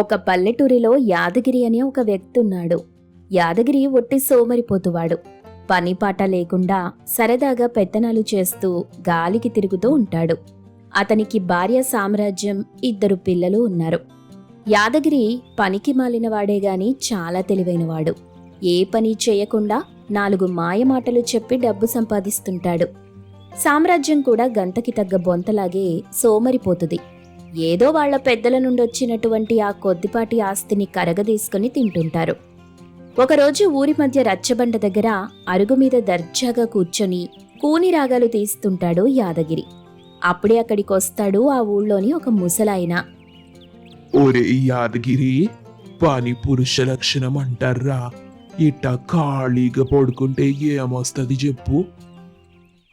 ఒక పల్లెటూరిలో యాదగిరి అనే ఒక వ్యక్తి ఉన్నాడు యాదగిరి ఒట్టి సోమరిపోతువాడు. పని పాట లేకుండా సరదాగా పెత్తనాలు చేస్తూ గాలికి తిరుగుతూ ఉంటాడు. అతనికి భార్య సామ్రాజ్యం ఇద్దరు పిల్లలు ఉన్నారు. యాదగిరి పనికి మాలినవాడే గాని చాలా తెలివైనవాడు. ఏ పని చేయకుండా నాలుగు మాయమాటలు చెప్పి డబ్బు సంపాదిస్తుంటాడు. సామ్రాజ్యం కూడా గంతకి తగ్గ బొంతలాగే సోమరిపోతుంది. ఏదో వాళ్ళ పెద్దల నుండి వచ్చినటువంటి ఆ కొద్దిపాటి ఆస్తిని కరగదీసుకుని తింటుంటారు. ఒకరోజు ఊరి మధ్య రచ్చబండ దగ్గర అరుగు మీద దర్జాగా కూర్చొని కూని రాగాలు తీస్తుంటాడు యాదగిరి. అప్పుడే అక్కడికొస్తాడు ఆ ఊళ్ళోని ఒక ముసలాయన. ఒరే యాదగిరి పని పురుష లక్షణం అంటారా ఇట్ట ఖాళీగా పడుకుంటే ఏమొస్తుంది చెప్పు.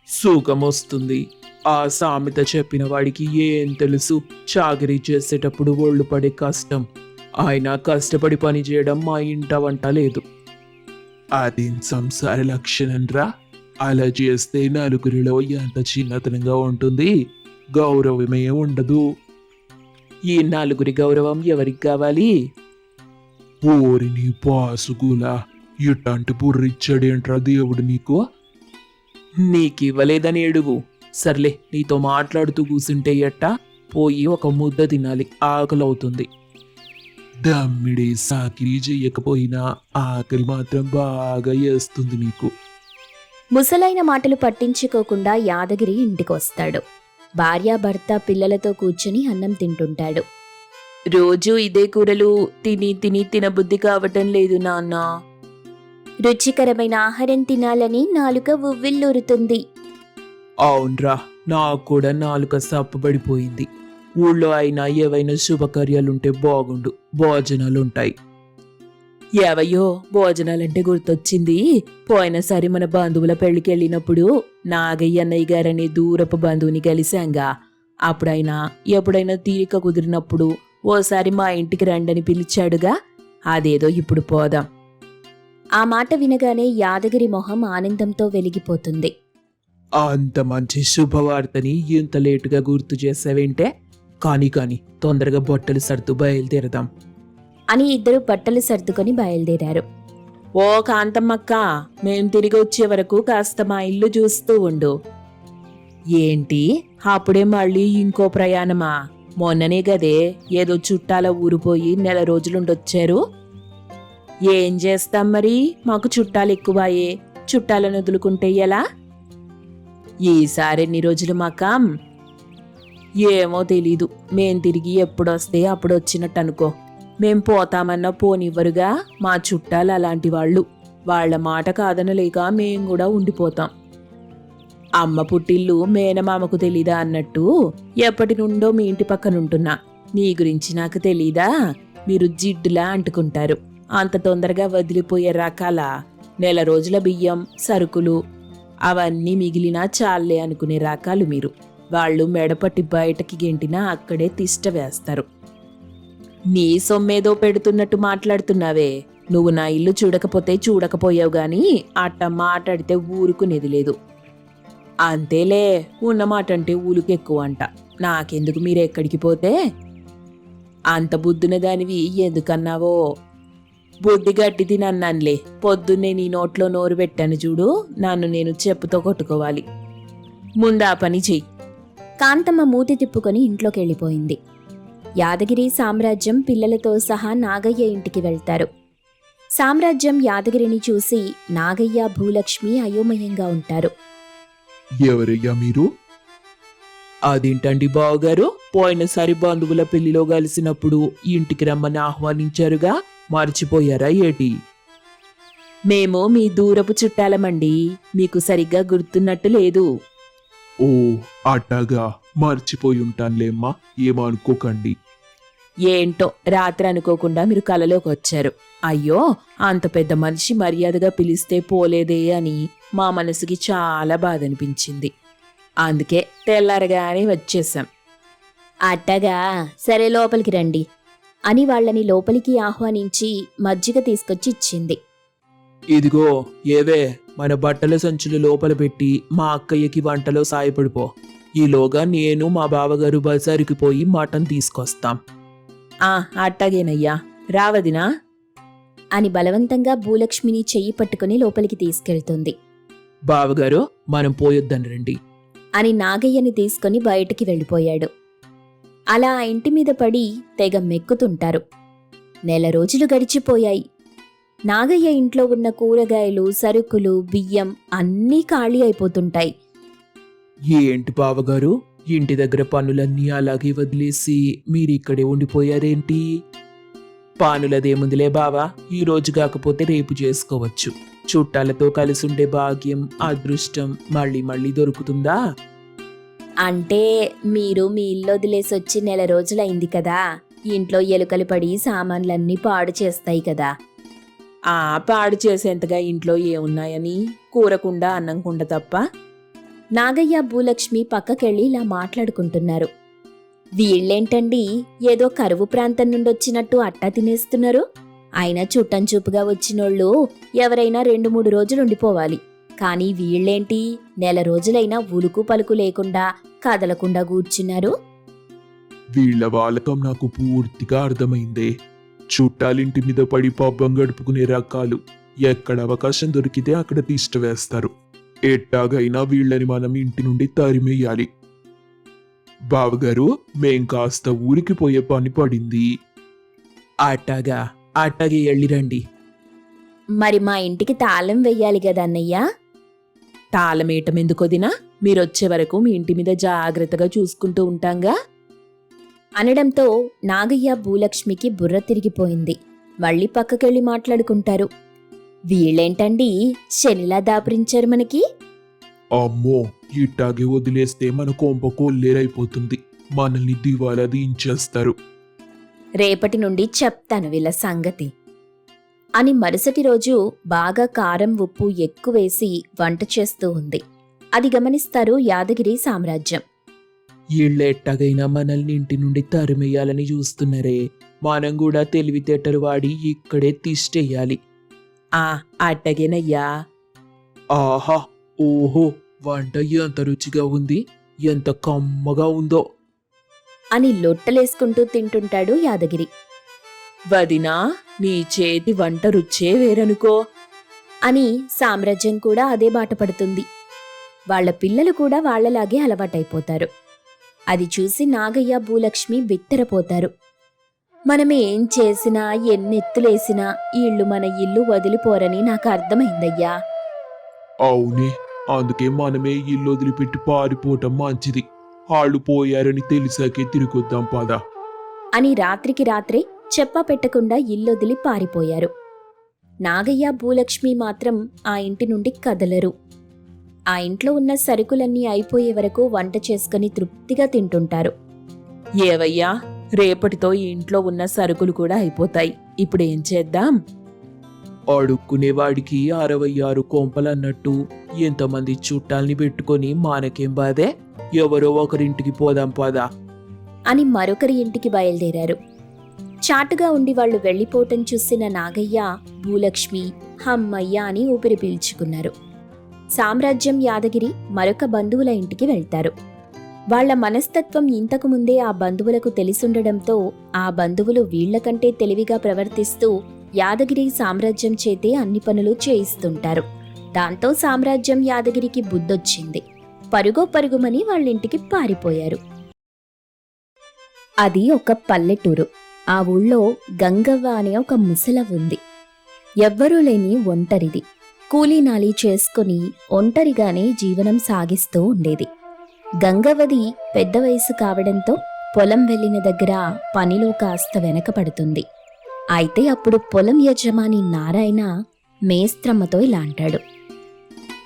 సుఖం వస్తుంది ఆ సామెత చెప్పిన వాడికి ఏం తెలుసు? చాకరీ చేసేటప్పుడు ఒళ్ళు పడే కష్టం. ఆయన కష్టపడి పని చేయడం మా ఇంట వంట లేదు. అది సంసార లక్షణం రా అలా చేస్తే నలుగురిలో ఎంత చిన్నతనంగా ఉంటుంది? గౌరవమే ఉండదు. ఈ నలుగురి గౌరవం ఎవరికి కావాలి? ఓరిని పాసుగులా. ఇట్లాంటి బుర్రిచ్చాడేంట్రా దేవుడు నీకు? నీకివ్వలేదని ఏడువు. సర్లే నీతో మాట్లాడుతూ కూసుంటే ఎట్ట? పోయి ఒక ముద్ద తినాలి ఆకలవుతుంది. దమ్మిడి సాకిరీ చెయ్యకపోయినా ఆకలి మాత్రం బాగా వేస్తుంది నీకు. ముసలైన మాటలు పట్టించుకోకుండా యాదగిరి ఇంటికొస్తాడు. భార్యాభర్త పిల్లలతో కూర్చుని అన్నం తింటుంటాడు. రోజు ఇదే కూరలు తిని తిని తినబుద్ధి కావటం లేదు నాన్న. రుచికరమైన ఆహారం తినాలని నాలుక ఉవ్విల్లూరుతుంది అవునరా నాకు కూడా నాలుక సప్పబడిపోయింది. ఊళ్ళో అయినా ఏవైనా శుభకార్యాలుంటే బాగుండు భోజనాలుంటాయి. ఏవయ్యో భోజనాలంటే గుర్తొచ్చింది. పోయినసారి మన బంధువుల పెళ్ళికి వెళ్ళినప్పుడు నాగయ్య అన్నయ్య గారనే దూరపు బంధువుని కలిశాంగా. అప్పుడైనా ఎప్పుడైనా తీరిక కుదిరినప్పుడు ఓసారి మా ఇంటికి రండని పిలిచాడుగా. అదేదో ఇప్పుడు పోదాం. ఆ మాట వినగానే యాదగిరి మొహం ఆనందంతో వెలిగిపోతుంది. అంత మంచి శుభవార్తని ఇంత లేటుగా గుర్తు చేసావేంటే? కాని కాని తొందరగా బొట్టలు సర్దు బయలుదేరదాం. అని ఇద్దరు బట్టలు సర్దుకొని బయలుదేరారు. ఓ కాంతమ్మక్క మేం తిరిగి వచ్చే వరకు కాస్త మా ఇల్లు చూస్తూ ఉండు. ఏంటి? అప్పుడే మళ్ళీ ఇంకో ప్రయాణమా? మొన్ననే గదే ఏదో చుట్టాల ఊరిపోయి నెల రోజులుండొచ్చారు. ఏం చేస్తాం మరి? మాకు చుట్టాలు ఎక్కువాయే చుట్టాలను వదులుకుంటే ఎలా? ఈసారి ఎన్ని రోజులు మాకా ఏమో తెలీదు. మేం తిరిగి ఎప్పుడొస్తే అప్పుడు వచ్చినట్టు అనుకో మేం పోతామన్నా పోనివ్వరుగా మా చుట్టాలు అలాంటి వాళ్ళు. వాళ్ళ మాట కాదనలేక మేం కూడా ఉండిపోతాం. అమ్మ పుట్టిల్లు మేనమామకు తెలీదా అన్నట్టు ఎప్పటి నుండో మీ ఇంటి పక్కనుంటున్నా. మీ గురించి నాకు తెలీదా? మీరు జిడ్డులా అంటుకుంటారు. అంత తొందరగా వదిలిపోయే రకాల నెల రోజుల బియ్యం సరుకులు అవన్నీ మిగిలినా చాలే అనుకునే రకాలు మీరు. వాళ్ళు మెడపట్టి బయటకి గెంటినా అక్కడే తిష్ట వేస్తారు. నీ సొమ్మేదో పెడుతున్నట్టు మాట్లాడుతున్నావే. నువ్వు నా ఇల్లు చూడకపోతే చూడకపోయావు గాని అట్ట మాట్లాడితే ఊరుకునేది లేదు. అంతేలే ఉన్న మాట అంటే ఊలుకు ఎక్కువ అంట నాకెందుకు మీరు ఎక్కడికి పోతే? అంత బుద్ధున దానివి ఎందుకన్నావో? బుద్ధి గట్టి తినన్నానులే పొద్దున్నే నీ నోట్లో నోరు పెట్టాను చూడు నన్ను నేను చెప్పుతో కొట్టుకోవాలి. ముందా పని చెయ్యి. కాంతమ్మ మూతి తిప్పుకొని ఇంట్లోకి వెళ్ళిపోయింది యాదగిరి సామ్రాజ్యం పిల్లలతో సహా నాగయ్య ఇంటికి వెళ్తారు. సామ్రాజ్యం యాదగిరిని చూసి నాగయ్య భూలక్ష్మి అయోమయంగా ఉంటారు. ఎవరయ్యా మీరు? అదేంటండి బావగారు? పోయినసారి బంధువుల పెళ్ళిలో కలిసినప్పుడు ఇంటికి రమ్మని ఆహ్వానించారుగా? మర్చిపోయారా ఏటి? మేము మీ దూరపు చుట్టాలమండి. మీకు సరిగ్గా గుర్తున్నట్టు లేదు. ఓ అట్టాగా మర్చిపోయి ఉంటానులేమ్మా ఏమనుకోకండి. ఏంటో రాత్రి అనుకోకుండా మీరు కలలోకి వచ్చారు. అయ్యో అంత పెద్ద మనిషి మర్యాదగా పిలిస్తే పోలేదే అని మా మనసుకి చాలా బాధ అనిపించింది అందుకే తెల్లారగానే వచ్చేసాం అట్టగా సరే లోపలికి రండి. అని వాళ్ళని లోపలికి ఆహ్వానించి మజ్జిగ తీసుకొచ్చి ఇచ్చింది. ఇదిగో ఏవే మన బట్టల సంచులు లోపల పెట్టి మా అక్కయ్యకి వంటలో సాయపడిపో. ఈలోగా నేను మా బావగారు బజారుకి పోయి మటన్ తీసుకొస్తాం. ఆ అట్టాగేనయ్యా. రావదినా? అని బలవంతంగా భూలక్ష్మిని చెయ్యి పట్టుకుని లోపలికి తీసుకెళ్తుంది. బావగారు మనం పోయొద్దని రండి. అని నాగయ్యని తీసుకుని బయటికి వెళ్ళిపోయాడు. అలా ఆ ఇంటి మీద పడి తెగ మెక్కుతుంటారు. నెల రోజులు గడిచిపోయాయి. నాగయ్య ఇంట్లో ఉన్న కూరగాయలు సరుకులు బియ్యం అన్నీ ఖాళీ అయిపోతుంటాయి. ఏంటి బావగారు? ఇంటి దగ్గర పనులన్నీ అలాగే వదిలేసి మీరిక్కడే ఉండిపోయారేంటి? పానులదేముందిలే బావా. ఈ రోజు కాకపోతే రేపు చేసుకోవచ్చు. చుట్టాలతో కలిసి ఉండే భాగ్యం అదృష్టం మళ్ళీ మళ్ళీ దొరుకుతుందా? అంటే మీరు మీ ఇల్లు వదిలేసి వచ్చి నెల రోజులైంది కదా. ఇంట్లో ఎలుకలు పడి సామాన్లన్నీ పాడు చేస్తాయి కదా. ఆ పాడు చేసేంతగా ఇంట్లో ఏమున్నాయని? కూరకుండా అన్నంకుండా తప్ప? నాగయ్య భూలక్ష్మి పక్కకెళ్ళి ఇలా మాట్లాడుకుంటున్నారు. వీళ్ళేంటండి? ఏదో కరువు ప్రాంతం నుండి వచ్చినట్టు అట్టా తినేస్తున్నారు. అయినా చుట్టం చూపుగా వచ్చినోళ్ళు ఎవరైనా రెండు మూడు రోజులు ఉండిపోవాలి కానీ వీళ్ళేంటి? నెల రోజులైనా ఉలుకు పలుకు లేకుండా కదలకుండా కూర్చున్నారు? వీళ్ళ వాలకం నాకు పూర్తిగా అర్థమైందే. చుట్టాలింటి మీద పడి పబ్బం గడుపుకునే రకాలు ఎక్కడ అవకాశం దొరికితే అక్కడ తిష్ట వేస్తారు. ఎట్టాగైనా వీళ్ళని మనం ఇంటి నుండి తరిమేయాలి. బావగారు మేం కాస్త ఊరికి పోయే పని పడింది. అట్టాగా అట్టాగే వెళ్ళిరండి మరి మా ఇంటికి తాళం వెయ్యాలి కదా తాళమేయటం ఎందుకొదినా మీరొచ్చే వరకు మీ ఇంటి మీద జాగ్రత్తగా చూసుకుంటూ ఉంటాంగా? అనడంతో నాగయ్య భూలక్ష్మికి బుర్ర తిరిగిపోయింది. మళ్ళీ పక్కకెళ్ళి మాట్లాడుకుంటారు. వీళ్ళేంటండి? శనిలా దాపురించారు మనకి? అమ్మో! ఇట్టాగే వదిలేస్తే మన కొంప కొల్లేరైపోతుంది. మనల్ని దివాలా దించేస్తారు. రేపటి నుండి చెప్తాను వీళ్ళ సంగతి. అని మరుసటి రోజు బాగా కారం ఉప్పు ఎక్కువేసి వంట చేస్తూ ఉంది. అది గమనిస్తారు యాదగిరి సామ్రాజ్యం. వీళ్ళ ఎట్టాగైనా మనల్ని ఇంటి నుండి తరిమేయాలని చూస్తున్నారే. మనం కూడా తెలివితేటలు వాడి ఇక్కడే తిష్టేయాలి ఆ అట్టగేనయ్యా. ఆహా ఓహో వంట ఎంత రుచిగా ఉంది ఎంత కమ్మగా ఉందో. అని లొట్టలేసుకుంటూ తింటుంటాడు యాదగిరి. వదినా నీ చేతి వంట రుచే వేరనుకో. అని సామ్రాజ్యం కూడా అదే బాట పడుతుంది. వాళ్ళ పిల్లలు కూడా వాళ్ళలాగే అలవాటైపోతారు. అది చూసి నాగయ్య భూలక్ష్మి బిత్తరపోతారు. మనం ఏం చేసినా ఎన్నెత్తులేసినా ఇళ్ళు మన ఇల్లు వదిలిపోరని నాకు అర్థమైందయ్యా. అవునే అందుకే మనమే ఇల్లు వదిలిపెట్టి పారిపోవటం మంచిది. వాళ్ళు పోయారని తెలిసాకే తిరిగొద్దాం పద. అని రాత్రికి రాత్రే చెప్పా పెట్టకుండా ఇల్లొదిలి పారిపోయారు. నాగయ్య భూలక్ష్మి మాత్రం ఆ ఇంటి నుండి కదలరు. ఆ ఇంట్లో ఉన్న సరుకులన్నీ అయిపోయే వరకు వంట చేసుకుని తృప్తిగా తింటుంటారు. ఏవయ్యా రేపటితో ఈ ఇంట్లో ఉన్న సరుకులు కూడా అయిపోతాయి. ఇప్పుడేం చేద్దాం? అడుక్కునేవాడికి అరవై ఆరు కొంపలన్నట్టు ఎంతమంది చుట్టాల్ని పెట్టుకొని మానకేం బాధే? ఎవరో ఒకరింటికి పోదాం పదా. అని మరొకరి ఇంటికి బయలుదేరారు. చాటుగా ఉండి వాళ్ళు వెళ్ళిపోవటం చూసిన నాగయ్య భూలక్ష్మి హమ్మయ్య అని ఊపిరి పీల్చుకున్నారు. సామ్రాజ్యం యాదగిరి మరొక బంధువుల ఇంటికి వెళ్తారు. వాళ్ళ మనస్తత్వం ఇంతకు ముందే ఆ బంధువులకు తెలిసుండడంతో ఆ బంధువులు వీళ్ళకంటే తెలివిగా ప్రవర్తిస్తూ యాదగిరి సామ్రాజ్యం చేతే అన్ని పనులు చేయిస్తుంటారు. దాంతో సామ్రాజ్యం యాదగిరికి బుద్ధొచ్చింది. పరుగో పరుగుమని వాళ్ళింటికి పారిపోయారు. అది ఒక పల్లెటూరు. ఆ ఊళ్ళో గంగవ్వ అనే ఒక ముసల ఉంది. ఎవ్వరూ లేని ఒంటరిది. కూలీనాలి చేసుకుని ఒంటరిగానే జీవనం సాగిస్తూ ఉండేది. గంగవ్వది పెద్ద వయసు కావడంతో పొలం వెళ్ళిన దగ్గర పనిలో కాస్త వెనకపడుతుంది. అయితే అప్పుడు పొలం యజమాని నారాయణ మేస్త్రమ్మతో ఇలా అంటాడు.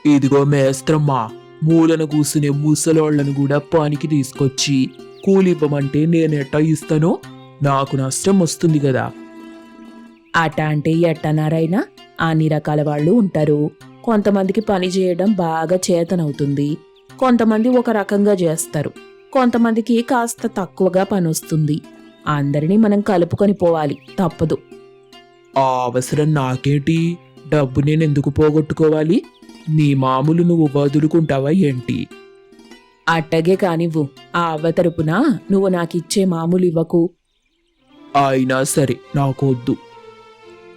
ఇదిగో మేస్త్రమ్మ మూలన కూసునే ముసలోళ్ళను కూడా పనికి తీసుకొచ్చి కూలివ్వమంటే నేనెట్టా ఇస్తానో? నాకు నష్టం వస్తుంది కదా అట అంటే ఎట్టనారైనా అన్ని రకాల వాళ్ళు ఉంటారు. కొంతమందికి పని చేయడం బాగా చేతనవుతుంది. కొంతమంది ఒక రకంగా చేస్తారు. కొంతమందికి కాస్త తక్కువగా పని వస్తుంది అందరినీ మనం కలుపుకొని పోవాలి. తప్పదు. ఆ అవసరం నాకేంటి? డబ్బు నేను ఎందుకు పోగొట్టుకోవాలి? నీ మామూలు నువ్వు వదులుకుంటావా ఏంటి? అట్టగే కానివ్వు. ఆ అవ్వ తరపున నువ్వు నాకిచ్చే మామూలు ఇవ్వకు. అయినా సరే నాకొద్దు.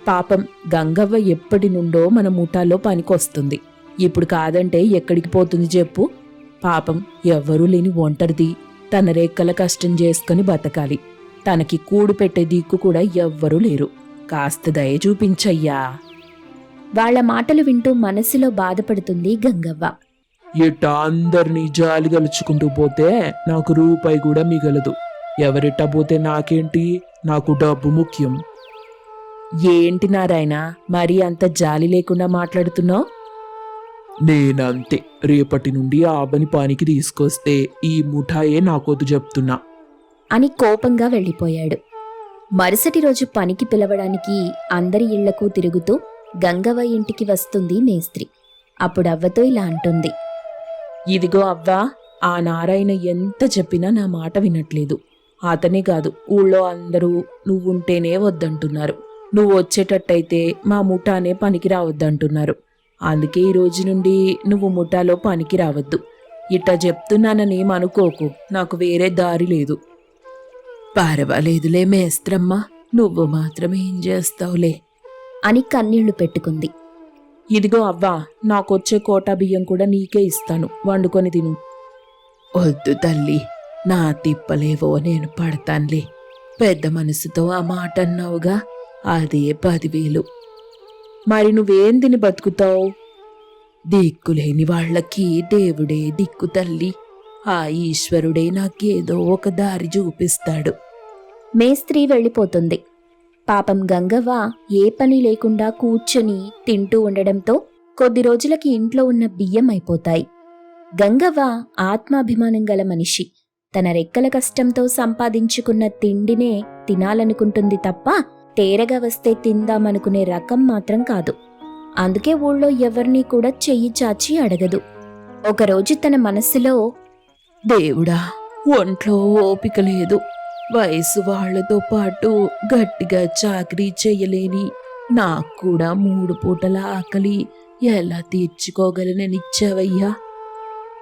పాపం గంగవ్వ ఎప్పటి నుండో మన ముఠాలో పనికొస్తుంది. ఇప్పుడు కాదంటే ఎక్కడికి పోతుంది చెప్పు. పాపం ఎవ్వరూ లేని ఒంటరిది తన రెక్కల కష్టం చేసుకుని బతకాలి. తనకి కూడు పెట్టే దిక్కు కూడా ఎవ్వరూ లేరు. కాస్త దయ చూపించయ్యా. వాళ్ళ మాటలు వింటూ మనసులో బాధపడుతుంది గంగవ్వ. ఇట్టా అందరినీ జాలి గలుచుకుంటూ పోతే నాకు రూపాయి కూడా మిగలదు. ఎవరిట్టా పోతే నాకేంటి నాకు డబ్బు ముఖ్యం. ఏంటి నారాయణ మరీ అంత జాలి లేకుండా మాట్లాడుతున్నావు? నేనంతే. రేపటి నుండి ఆవని పానికి తీసుకొస్తే ఈ ముఠాయే నాకొద్దు చెప్తున్నా. అని కోపంగా వెళ్ళిపోయాడు. మరుసటి రోజు పనికి పిలవడానికి అందరి ఇళ్ళకు తిరుగుతూ గంగవ్వ ఇంటికి వస్తుంది మేస్త్రి. అప్పుడు అవ్వతో ఇలా అంటుంది. ఇదిగో అవ్వా ఆ నారాయణ ఎంత చెప్పినా నా మాట వినట్లేదు. అతనే కాదు ఊళ్ళో అందరూ నువ్వుంటేనే వద్దంటున్నారు. నువ్వు వచ్చేటట్టయితే మా ముఠానే పనికి రావద్దంటున్నారు. అందుకే ఈ రోజు నుండి నువ్వు ముఠాలో పనికి రావద్దు. ఇట్టా చెప్తున్నానని అనుకోకు నాకు వేరే దారి లేదు. పర్వాలేదులే మేస్త్రమ్మా నువ్వు మాత్రం ఏం చేస్తావులే. అని కన్నీళ్ళు పెట్టుకుంది. ఇదిగో అవ్వా నాకొచ్చే కోటా బియ్యం కూడా నీకే ఇస్తాను వండుకొని తిను. వద్దు తల్లి నా తిప్పలేవో నేను పడతానులే. పెద్ద మనసుతో ఆ మాట అన్నావుగా అదే పదివేలు. మరి నువ్వేం తిని బతుకుతావు? దిక్కులేని వాళ్ళకి దేవుడే దిక్కు తల్లి. ఆ ఈశ్వరుడే నాకేదో ఒక దారి చూపిస్తాడు. మేస్త్రీ వెళ్ళిపోతుంది. పాపం గంగవ్వ ఏ పని లేకుండా కూర్చొని తింటూ ఉండడంతో కొద్ది రోజులకి ఇంట్లో ఉన్న బియ్యం అయిపోతాయి. గంగవ్వ ఆత్మాభిమానం గల మనిషి. తన రెక్కల కష్టంతో సంపాదించుకున్న తిండినే తినాలనుకుంటుంది తప్ప తేరగా వస్తే తిందామనుకునే రకం మాత్రం కాదు. అందుకే ఊళ్ళో ఎవరినీ కూడా చెయ్యి చాచి అడగదు. ఒకరోజు తన మనసులో దేవుడా ఒంట్లో ఓపిక లేదు. వయసు వాళ్ళతో పాటు గట్టిగా చాకరీ చేయలేని నాకు కూడా మూడు పూటల ఆకలి. ఎలా తీర్చుకోగలననిచ్చావయ్యా?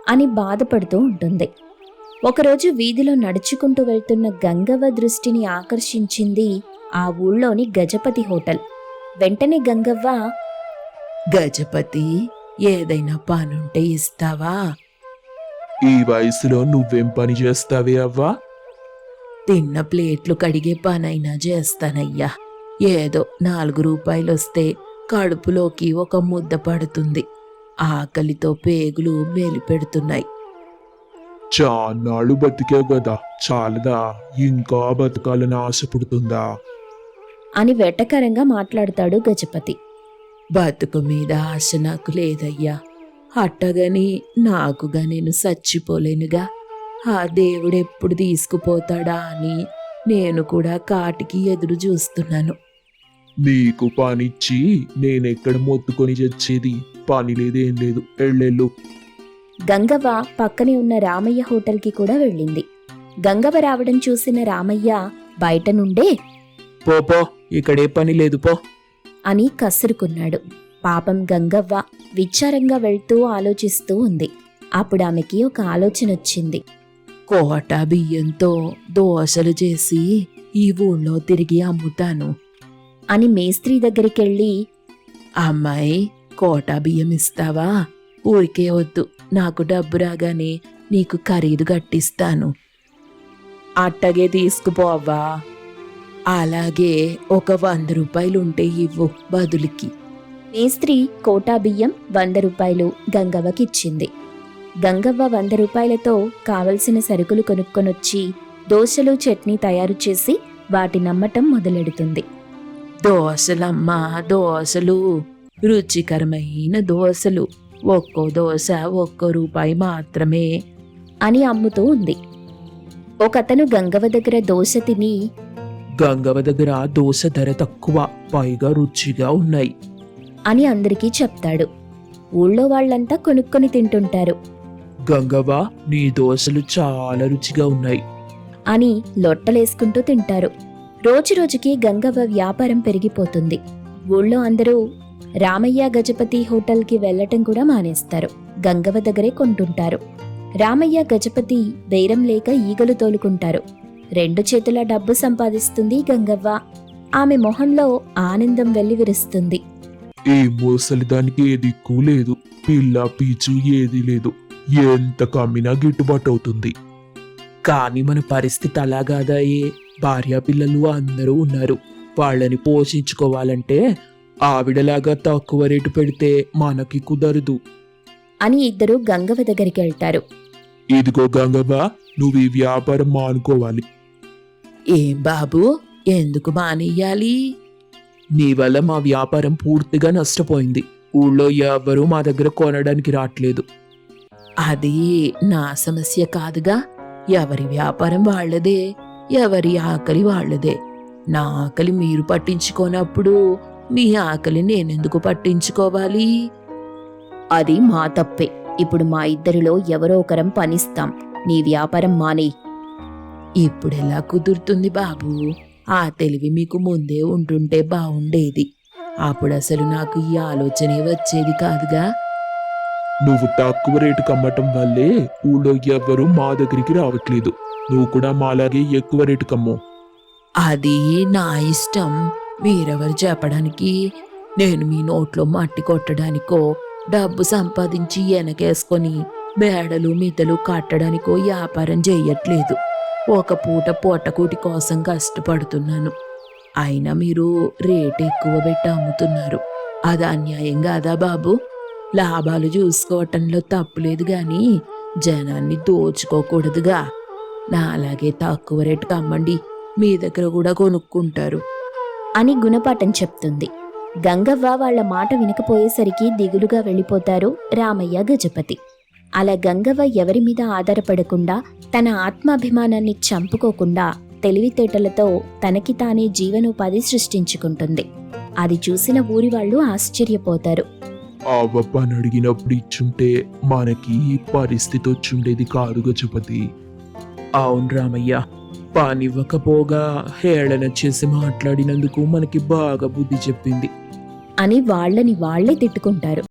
అని బాధపడుతూ ఉంటుంది. ఒకరోజు వీధిలో నడుచుకుంటూ వెళ్తున్న గంగవ్వ దృష్టిని ఆకర్షించింది ఆ ఊళ్ళోని గజపతి హోటల్. వెంటనే గంగవ్వ గజపతి ఏదైనా పనుంటే ఇస్తావా? ఈ వయసులో నువ్వేం పని చేస్తావే అవ్వా? తిన్న ప్లేట్లు కడిగే పనైనా చేస్తానయ్యా. ఏదో నాలుగు రూపాయలు వస్తే కడుపులోకి ఒక ముద్ద పడుతుంది. ఆకలితో పేగులు మేలిపెడుతున్నాయి. చాన్నాళ్ళు బతికావు కదా. చాలదా? ఇంకా బతకాలని ఆశ పుడుతుందా? అని వెటకరంగా మాట్లాడతాడు గజపతి. బతుకు మీద ఆశ నాకు లేదయ్యా. అట్టగని నాకుగా నేను చచ్చిపోలేనుగా. ఆ దేవుడు ఎప్పుడు తీసుకుపోతాడా అని నేను కూడా కాటికి ఎదురు చూస్తున్నాను. నీకు పనిచ్చి నేనెక్కడ మొత్తుకొని చచ్చేది? పని లేదేం లేదు. ఎళ్ళెళ్ళు. గంగవ్వ పక్కనే ఉన్న రామయ్య హోటల్కి కూడా వెళ్ళింది. గంగవ్వ రావడం చూసిన రామయ్య బయట నుండే? పో పో ఇక్కడే పని లేదు పో. అని కసురుకున్నాడు. పాపం గంగవ్వ విచారంగా వెళ్తూ ఆలోచిస్తూ ఉంది. అప్పుడు ఆమెకి ఒక ఆలోచన వచ్చింది. కోట బియ్యంతో దోశలు చేసి ఈ ఊళ్ళో తిరిగి అమ్ముతాను. అని మేస్త్రి దగ్గరికెళ్ళి అమ్మాయి కోట బియ్యం ఇస్తావా? ఊరికే వద్దు. నాకు డబ్బు రాగానే నీకు ఖరీదు కట్టిస్తాను. అట్టగే తీసుకుపోవా అలాగే ఒక వంద రూపాయలుంటే ఇవ్వు బదులుకి. మేస్త్రి కోటా బియ్యం వంద రూపాయలు గంగవ్వకిచ్చింది. గంగవ్వ వంద రూపాయలతో కావలసిన సరుకులు కొనుక్కొనొచ్చి దోశలు చట్నీ తయారు చేసి వాటి నమ్మటం మొదలెడుతుంది. దోశలమ్మా దోశలు. రుచికరమైన దోశలు. ఒక్కో దోశ ఒక్కో రూపాయి మాత్రమే అని అమ్ముతూ ఉంది. ఒకతను గంగవ్వ దగ్గర దోశ తిని గంగవ దగ్గర దోశ ధర తక్కువ పైగా రుచిగా ఉన్నాయి. అని అందరికీ చెప్తాడు. ఊళ్ళో వాళ్ళంతా కొనుక్కొని తింటుంటారు. గంగవ్వ నీ దోశలు చాలా రుచిగా ఉన్నాయి. అని లొట్టలేసుకుంటూ తింటారు. రోజురోజుకి గంగవ్వ వ్యాపారం పెరిగిపోతుంది. ఊళ్ళో అందరూ రామయ్య గజపతి హోటల్కి వెళ్ళటం కూడా మానేస్తారు. గంగవ్వ దగ్గరే కొంటుంటారు. రామయ్య గజపతి బేరం లేక ఈగలు తోలుకుంటారు. రెండు చేతుల డబ్బు సంపాదిస్తుంది గంగవ్వ. ఆమె మొహంలో ఆనందం వెల్లివిరుస్తుంది ఏ మోసలి దానికి ఏ దిక్కు లేదు పిల్ల పీచు ఏది లేదు. ఎంత కమ్మినా గిట్టుబాటు అవుతుంది. కానీ మన పరిస్థితి అలా కాదాయే. భార్యా పిల్లలు అందరూ ఉన్నారు. వాళ్ళని పోషించుకోవాలంటే ఆవిడలాగా తక్కువ రేటు పెడితే మనకి కుదరదు. అని ఇద్దరు గంగవ్వ దగ్గరికి వెళ్తారు. ఇదిగో గంగవ్వ నువ్వు ఈ వ్యాపారం మానుకోవాలి. ఏం బాబు ఎందుకు మానేయాలి? నీ వల్ల మా వ్యాపారం పూర్తిగా నష్టపోయింది. ఊళ్ళో ఎవ్వరూ మా దగ్గర కొనడానికి రావట్లేదు అది నా సమస్య కాదుగా. ఎవరి వ్యాపారం వాళ్ళదే ఎవరి ఆకలి వాళ్ళదే. నా ఆకలి మీరు పట్టించుకోనప్పుడు మీ ఆకలి నేనెందుకు పట్టించుకోవాలి? అది మా తప్పే. ఇప్పుడు మా ఇద్దరిలో ఎవరో ఒకరం పనిస్తాం. నీ వ్యాపారం మానే ఇప్పుడెలా కుదురుతుంది బాబు? ఆ తెలివి మీకు ముందే ఉంటుంటే బాగుండేది అప్పుడు అసలు నాకు ఈ ఆలోచనే వచ్చేది కాదుగా? నువ్వు తక్కువ రేటుకి అమ్మటం వల్లే ఊళ్ళో ఎవ్వరూ మా దగ్గరికి రావట్లేదు. నువ్వు కూడా మాలాగే ఎక్కువ రేటుకి అమ్ము. అది నా ఇష్టం. మీరెవరు చెప్పడానికి? నేను మీ నోట్లో మట్టి కొట్టడానికో డబ్బు సంపాదించి వెనకేసుకొని బేడలు మితలు కట్టడానికో వ్యాపారం చేయట్లేదు ఒక పూట పొట్టకూటి కోసం కష్టపడుతున్నాను. అయినా మీరు రేట్ ఎక్కువ పెట్టి అమ్ముతున్నారు. అది అన్యాయం కాదా బాబు? లాభాలు చూసుకోవటంలో తప్పులేదు కానీ జనాన్ని దోచుకోకూడదుగా. నా అలాగే తక్కువ రేటుకి అమ్మండి. మీ దగ్గర కూడా కొనుక్కుంటారు. అని గుణపాఠం చెప్తుంది. గంగవ్వ వాళ్ళ మాట వినకపోయేసరికి దిగులుగా వెళ్ళిపోతారు రామయ్య గజపతి. అలా గంగవ్వ ఎవరి మీద ఆధారపడకుండా తన ఆత్మాభిమానాన్ని చంపుకోకుండా తెలివితేటలతో తనకి తానే జీవనోపాధి సృష్టించుకుంటుంది. అది చూసిన ఊరి వాళ్ళు ఆశ్చర్యపోతారు. అవ్వ పని అడిగినప్పుడు ఇచ్చుంటే మనకి ఈ పరిస్థితి వచ్చుండేది కాదు గజపతి. అవును రామయ్య పానివ్వకపోగా హేళన చేసి మాట్లాడినందుకు మనకి బాగా బుద్ధి చెప్పింది. అని వాళ్ళని వాళ్ళే తిట్టుకుంటారు.